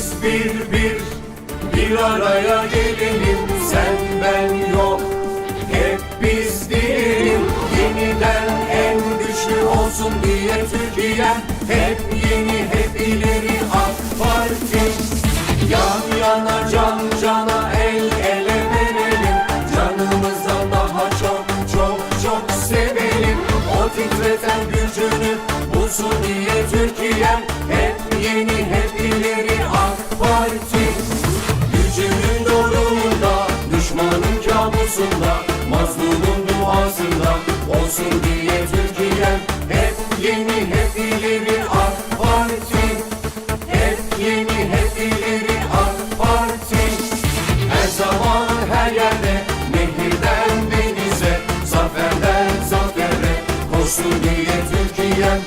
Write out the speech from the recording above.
biz bir bir bir araya gelelim. Sen ben yok. Hep biz diyelim. Yeniden en güçlü olsun diye Türkiye hep yeni hep ileri AK Parti. Yan yana can cana el ele verelim. Canımızdan daha çok çok çok sevelim. O titreten gücünü bulsun diye Türkiye hep yeni adaletin Gücünün doğruluğunda, düşmanın kabusunda Mazlumun duasında olsun diye Türkiye'm. Hep yeni, hep ileri bir Parti. Hep yeni, hep ileri AK Parti. Her zaman, her yerde, nehirden denize Zaferden zafere, koşsun diye Türkiye'm.